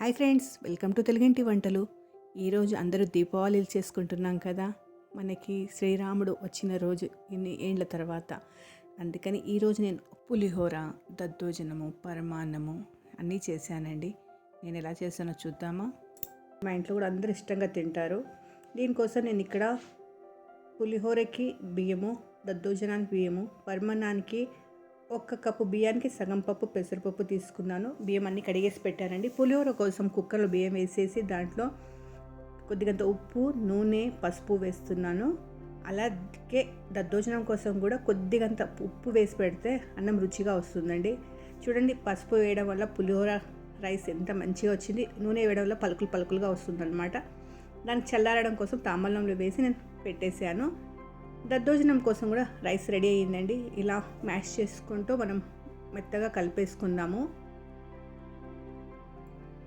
Hi friends welcome to తెలుగింటి వంటలు. ఈరోజు అందరూ దీపావళిలు చేసుకుంటున్నాం కదా మనకి శ్రీరాముడు వచ్చిన రోజు ఇన్ని ఏండ్ల తర్వాత. అందుకని ఈరోజు నేను పులిహోర దద్దోజనము పరమాన్నము అన్నీ చేశానండి. నేను ఎలా చేశానో చూద్దామా? మా ఇంట్లో కూడా అందరూ ఇష్టంగా తింటారు. దీనికోసం నేను ఇక్కడ పులిహోరకి బియ్యము దద్దోజనానికి బియ్యము పరమాన్నానికి ఒక్క కప్పు బియ్యానికి సగం పప్పు పెసరపప్పు తీసుకున్నాను. బియ్యం అన్ని కడిగేసి పెట్టానండి. పులిహోర కోసం కుక్కర్లో బియ్యం వేసేసి దాంట్లో కొద్దిగంత ఉప్పు నూనె పసుపు వేస్తున్నాను. అలాగే దద్దోజనం కోసం కూడా కొద్దిగంత ఉప్పు వేసి పెడితే అన్నం రుచిగా వస్తుందండి. చూడండి పసుపు వేయడం వల్ల పులిహోర రైస్ ఎంత మంచిగా వచ్చింది. నూనె వేయడం వల్ల పలుకులు పలుకులుగా వస్తుందన్నమాట. దానికి చల్లారడం కోసం తాంబలంలో వేసి నేను పెట్టేశాను. దద్దోజనం కోసం కూడా రైస్ రెడీ అయ్యిందండి. ఇలా మ్యాష్ చేసుకుంటూ మనం మెత్తగా కలిపేసుకుందాము.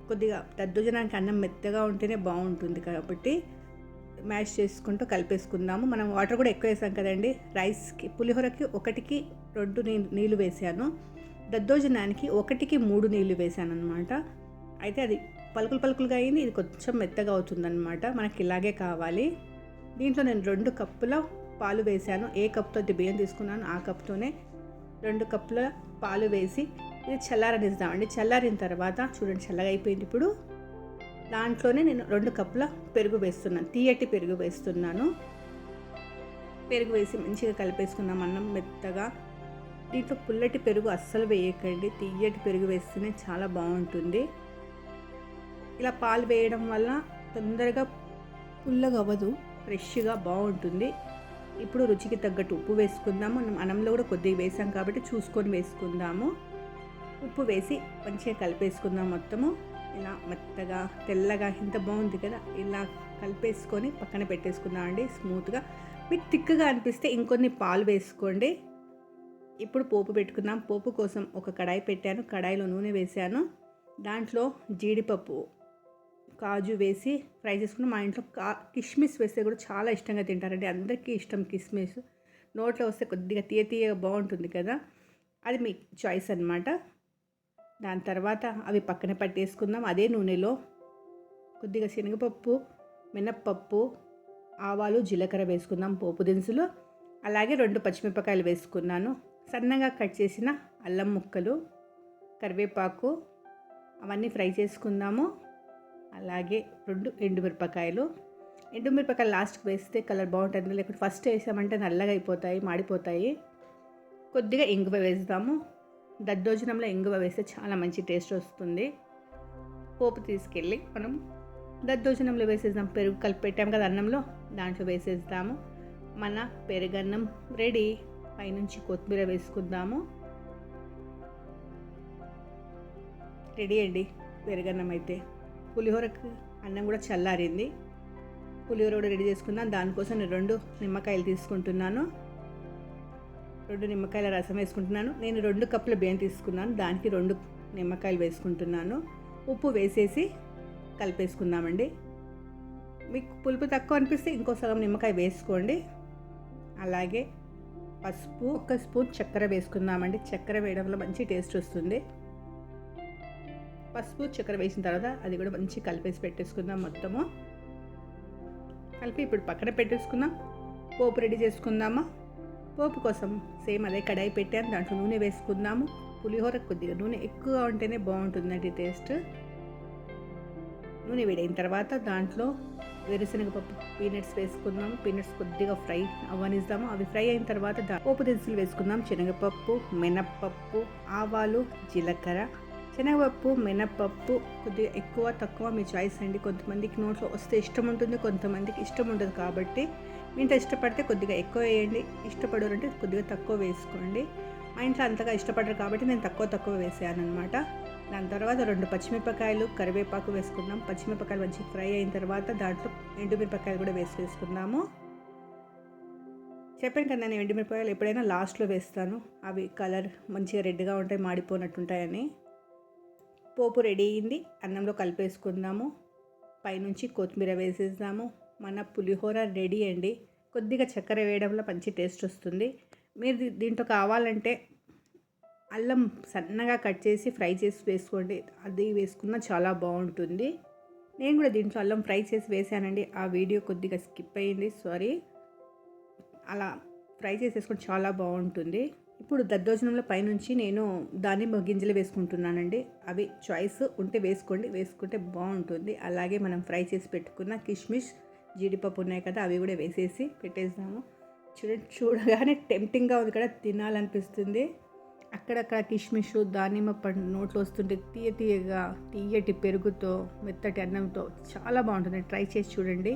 కొద్దిగా దద్దోజనానికి అన్నం మెత్తగా ఉంటేనే బాగుంటుంది కాబట్టి మ్యాష్ చేసుకుంటూ కలిపేసుకుందాము. మనం వాటర్ కూడా ఎక్కువ వేసాం కదండి. రైస్కి పులిహోరకి ఒకటికి రెండు నీళ్ళు నీళ్ళు వేసాను. దద్దోజనానికి ఒకటికి మూడు నీళ్ళు వేసాను అనమాట అయితే అది పలుకులు పలుకులుగా అయింది. ఇది కొంచెం మెత్తగా అవుతుందన్నమాట. మనకి ఇలాగే కావాలి. దీంట్లో నేను రెండు కప్పుల పాలు వేసాను ఏ కప్తో బియ్యం తీసుకున్నాను ఆ కప్తోనే రెండు కప్పుల పాలు వేసి ఇది చల్లారనిద్దామండి చల్లారిన తర్వాత చూడండి చల్లగా అయిపోయింది ఇప్పుడు. దాంట్లోనే నేను రెండు కప్పుల పెరుగు వేస్తున్నాను. తీయటి పెరుగు వేస్తున్నాను. పెరుగు వేసి మంచిగా కలిపేసుకున్నాం అన్నం మెత్తగా. దీంట్లో పుల్లటి పెరుగు అస్సలు వేయకండి. తీయటి పెరుగు వేస్తేనే చాలా బాగుంటుంది. ఇలా పాలు వేయడం వల్ల తొందరగా పుల్లగా అవ్వదు ఫ్రెష్గా బాగుంటుంది. ఇప్పుడు రుచికి తగ్గట్టు ఉప్పు వేసుకుందాము. మనం అన్నంలో కూడా కొద్దిగా వేసాం కాబట్టి చూసుకొని వేసుకుందాము. ఉప్పు వేసి మంచిగా కలిపేసుకుందాం మొత్తము. ఇలా మెత్తగా తెల్లగా ఇంత బాగుంది కదా? ఇలా కలిపేసుకొని పక్కన పెట్టేసుకుందాం అండి స్మూత్గా. మీకు తిక్కగా అనిపిస్తే ఇంకొన్ని పాలు వేసుకోండి. ఇప్పుడు పోపు పెట్టుకుందాం. పోపు కోసం ఒక కడాయి పెట్టాను. కడాయిలో నూనె వేసాను. దాంట్లో జీడిపప్పు కాజు వేసి ఫ్రై చేసుకుని మా ఇంట్లో కా కిస్మిస్ వేస్తే కూడా చాలా ఇష్టంగా తింటారండి. అందరికీ ఇష్టం కిస్మిస్. నోట్లో వస్తే కొద్దిగా తీయ తీయగా బాగుంటుంది కదా. అది మీ చాయిస్ అనమాట దాని తర్వాత అవి పక్కన పట్టేసుకుందాం. అదే నూనెలో కొద్దిగా శనగపప్పు మినప్పప్పు ఆవాలు జీలకర్ర వేసుకుందాం పోపు దినుసులు. అలాగే రెండు పచ్చిమిరపకాయలు వేసుకున్నాను. సన్నగా కట్ చేసిన అల్లం ముక్కలు కరివేపాకు అవన్నీ ఫ్రై చేసుకుందాము. అలాగే రెండు ఎండుమిరపకాయలు. ఎండుమిరపకాయలు లాస్ట్కి వేస్తే కలర్ బాగుంటుంది. లేకపోతే ఫస్ట్ వేసామంటే నల్లగా అయిపోతాయి మాడిపోతాయి. కొద్దిగా ఇంగువ వేస్తాము. దద్దోజనంలో ఇంగువ వేస్తే చాలా మంచి టేస్ట్ వస్తుంది. పోపు తీసుకెళ్ళి మనం దద్దోజనంలో వేసేద్దాం. పెరుగు కలిపి పెట్టాం కదా అన్నంలో దాంట్లో వేసేద్దాము. మన పెరుగన్నం రెడీ. పైనుంచి కొత్తిమీర వేసుకుందాము. రెడీ అండి పెరుగన్నం అయితే. పులిహోరకు అన్నం కూడా చల్లారింది. పులిహోర కూడా రెడీ చేసుకున్నాను. దానికోసం నేను రెండు నిమ్మకాయలు తీసుకుంటున్నాను. రెండు నిమ్మకాయల రసం వేసుకుంటున్నాను. నేను రెండు కప్పుల బియ్యం తీసుకున్నాను. దానికి రెండు నిమ్మకాయలు వేసుకుంటున్నాను. ఉప్పు వేసేసి కలిపేసుకుందామండి. మీకు పులుపు తక్కువ అనిపిస్తే ఇంకో సగం నిమ్మకాయ వేసుకోండి. అలాగే పసుపు ఒక స్పూన్ చక్కెర వేసుకుందామండి. చక్కెర వేయడం వల్ల మంచి టేస్ట్ వస్తుంది. పసుపు చక్కెర వేసిన తర్వాత అది కూడా మంచి కలిపేసి పెట్టేసుకుందాం మొత్తము. కలిపి ఇప్పుడు పక్కన పెట్టేసుకుందాం. పోపు రెడీ చేసుకుందామా? పోపు కోసం సేమ్ అదే కడాయి పెట్టాను. దాంట్లో నూనె వేసుకుందాము. పులిహోర కొద్దిగా నూనె ఎక్కువగా ఉంటేనే బాగుంటుందండి టేస్ట్. నూనె వేడైన తర్వాత దాంట్లో వేరుశనగపప్పు పీనట్స్ వేసుకుందాం పీనట్స్ కొద్దిగా ఫ్రై అవ్వనిస్తాము అవి ఫ్రై అయిన తర్వాత పోపు దినుసులు వేసుకుందాం. శనగపప్పు మినప్పప్పు ఆవాలు జీలకర్ర శనగపప్పు మినప్పప్పు కొద్దిగా ఎక్కువ తక్కువ మీ చాయిస్ అండి. కొంతమందికి నోట్లో వస్తే ఇష్టం ఉంటుంది కొంతమందికి ఇష్టం ఉండదు కాబట్టి మీ ఇంట్లో ఇష్టపడితే కొద్దిగా ఎక్కువ వేయండి. ఇష్టపడరు అంటే కొద్దిగా తక్కువ వేసుకోండి. మా ఇంట్లో అంతగా ఇష్టపడరు కాబట్టి నేను తక్కువ తక్కువ వేసాను అనమాట దాని తర్వాత రెండు పచ్చిమిరపకాయలు కరివేపాకు వేసుకుందాం పచ్చిమిరపకాయలు మంచి ఫ్రై అయిన తర్వాత దాంట్లో ఎండుమిరపకాయలు కూడా వేసి వేసుకుందాము. చెప్పాను కదా నేను ఎండుమిరపకాయలు ఎప్పుడైనా లాస్ట్లో వేస్తాను. అవి కలర్ మంచిగా రెడ్గా ఉంటాయి మాడిపోనట్టుంటాయని పోపు రెడీ అయింది. అన్నంలో కలిపేసుకుందాము. పైనుంచి కొత్తిమీర వేసేద్దాము. మన పులిహోర రెడీ అండి. కొద్దిగా చక్కెర వేయడంలో మంచి టేస్ట్ వస్తుంది. మీరు దీంట్లో కావాలంటే అల్లం సన్నగా కట్ చేసి ఫ్రై చేసి వేసుకోండి. అది వేసుకున్న చాలా బాగుంటుంది. నేను కూడా దీంట్లో అల్లం ఫ్రై చేసి వేసానండి. ఆ వీడియో కొద్దిగా స్కిప్ అయ్యింది సారీ. అలా ఫ్రై చేసేసుకొని చాలా బాగుంటుంది. ఇప్పుడు దద్దోజనంలో పైనుంచి నేను దానిమ్మ గింజలు వేసుకుంటున్నానండి. అవి చాయిస్ ఉంటే వేసుకోండి వేసుకుంటే బాగుంటుంది. అలాగే మనం ఫ్రై చేసి పెట్టుకున్న కిష్మిష్ జీడిపప్పు ఉన్నాయి కదా అవి కూడా వేసేసి పెట్టేసాము చూడండి చూడగానే టెంప్టింగ్గా ఉంది కదా తినాలనిపిస్తుంది. అక్కడక్కడ కిష్మిష్ దానిమ్మ పండు నోట్లో వస్తుంటే తీయ తీయగా తీయటి పెరుగుతో మెత్తటి అన్నంతో చాలా బాగుంటుంది. ట్రై చేసి చూడండి.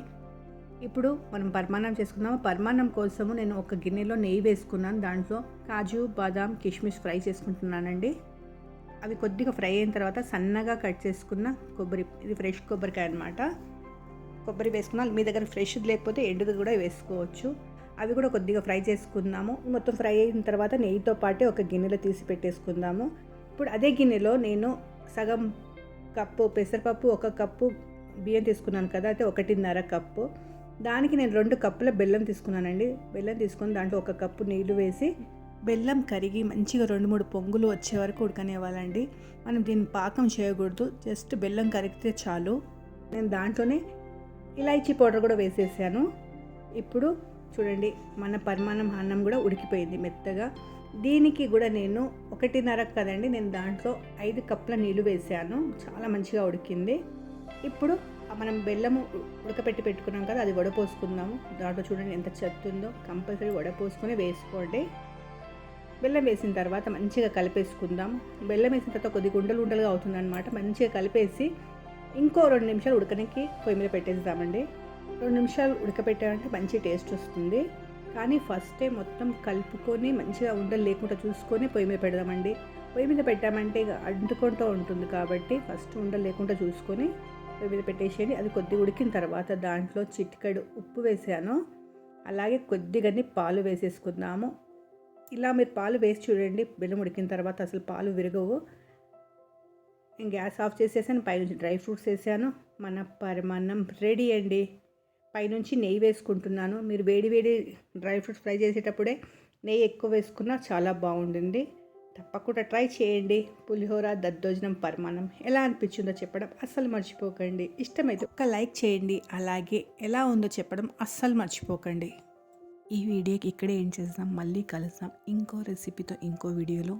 ఇప్పుడు మనం పరమాన్నం చేసుకుందాము? పరమాన్నం కోసము నేను ఒక గిన్నెలో నెయ్యి వేసుకున్నాను. దాంట్లో కాజు బాదాం కిష్మిష్ ఫ్రై చేసుకుంటున్నానండి. అవి కొద్దిగా ఫ్రై అయిన తర్వాత సన్నగా కట్ చేసుకున్న కొబ్బరి ఇది ఫ్రెష్ కొబ్బరికాయ అనమాట కొబ్బరి వేసుకున్నా మీ దగ్గర ఫ్రెష్ లేకపోతే ఎండుది కూడా వేసుకోవచ్చు. అవి కూడా కొద్దిగా ఫ్రై చేసుకుందాము. మొత్తం ఫ్రై అయిన తర్వాత నెయ్యితో పాటే ఒక గిన్నెలో తీసి పెట్టేసుకుందాము. ఇప్పుడు అదే గిన్నెలో నేను సగం కప్పు పెసరపప్పు ఒక కప్పు బియ్యం తీసుకున్నాను కదా అయితే ఒకటిన్నర కప్పు. దానికి నేను రెండు కప్పుల బెల్లం తీసుకున్నానండి. బెల్లం తీసుకొని దాంట్లో ఒక కప్పు నీళ్ళు వేసి బెల్లం కరిగి మంచిగా రెండు మూడు పొంగులు వచ్చే వరకు ఉడకనివ్వాలండి. మనం దీన్ని పాకం చేయకూడదు. జస్ట్ బెల్లం కరిగితే చాలు. నేను దాంట్లోనే ఇలాచీ పౌడర్ కూడా వేసేసాను. ఇప్పుడు చూడండి మన పరిమాణం అన్నం కూడా ఉడికిపోయింది మెత్తగా. దీనికి కూడా నేను ఒకటిన్నర కదండి నేను దాంట్లో ఐదు కప్పుల నీళ్ళు వేసాను. చాలా మంచిగా ఉడికింది. ఇప్పుడు మనం బెల్లము ఉడకపెట్టి పెట్టుకున్నాం కదా అది వడపోసుకుందాము. దాంట్లో చూడండి ఎంత చెత్త ఉందో. కంపల్సరీ వడపోసుకొని వేసుకోండి. బెల్లం వేసిన తర్వాత మంచిగా కలిపేసుకుందాం. బెల్లం వేసిన తర్వాత కొద్ది గుండలు ఉండలుగా అవుతుందన్నమాట. మంచిగా కలిపేసి ఇంకో రెండు నిమిషాలు ఉడకనికి పొయ్యి మీద పెట్టేద్దామండి. రెండు నిమిషాలు ఉడకపెట్టామంటే మంచి టేస్ట్ వస్తుంది. కానీ ఫస్టే మొత్తం కలుపుకొని మంచిగా ఉండలు లేకుండా చూసుకొని పొయ్యి మీద పెడదామండి. పొయ్యి మీద పెట్టామంటే ఇక అంటుకుంటూ ఉంటుంది కాబట్టి ఫస్ట్ ఉండలు లేకుండా చూసుకొని మీద పెట్టేసేయండి. అది కొద్ది ఉడికిన తర్వాత దాంట్లో చిటికడు ఉప్పు వేసాను. అలాగే కొద్దిగాని పాలు వేసేసుకుందాము. ఇలా మీరు పాలు వేసి చూడండి బెల్లం ఉడికిన తర్వాత అసలు పాలు విరగవు. నేను గ్యాస్ ఆఫ్ చేసేసాను పైనుంచి డ్రై ఫ్రూట్స్ వేసాను. మన పరిమాణం రెడీ అండి. పైనుంచి నెయ్యి వేసుకుంటున్నాను. మీరు వేడి వేడి డ్రై ఫ్రూట్స్ ఫ్రై చేసేటప్పుడే నెయ్యి ఎక్కువ వేసుకున్నా చాలా బాగుంటుంది. తప్పకుండా ట్రై చేయండి. పులిహోర దద్దోజనం పరిమాణం ఎలా అనిపించిందో చెప్పడం అస్సలు మర్చిపోకండి. ఇష్టమైతే ఒక లైక్ చేయండి. అలాగే ఎలా ఉందో చెప్పడం అస్సలు మర్చిపోకండి. ఈ వీడియోకి ఇక్కడే ఏం చేద్దాం మళ్ళీ కలుద్దాం. ఇంకో రెసిపీతో ఇంకో వీడియోలో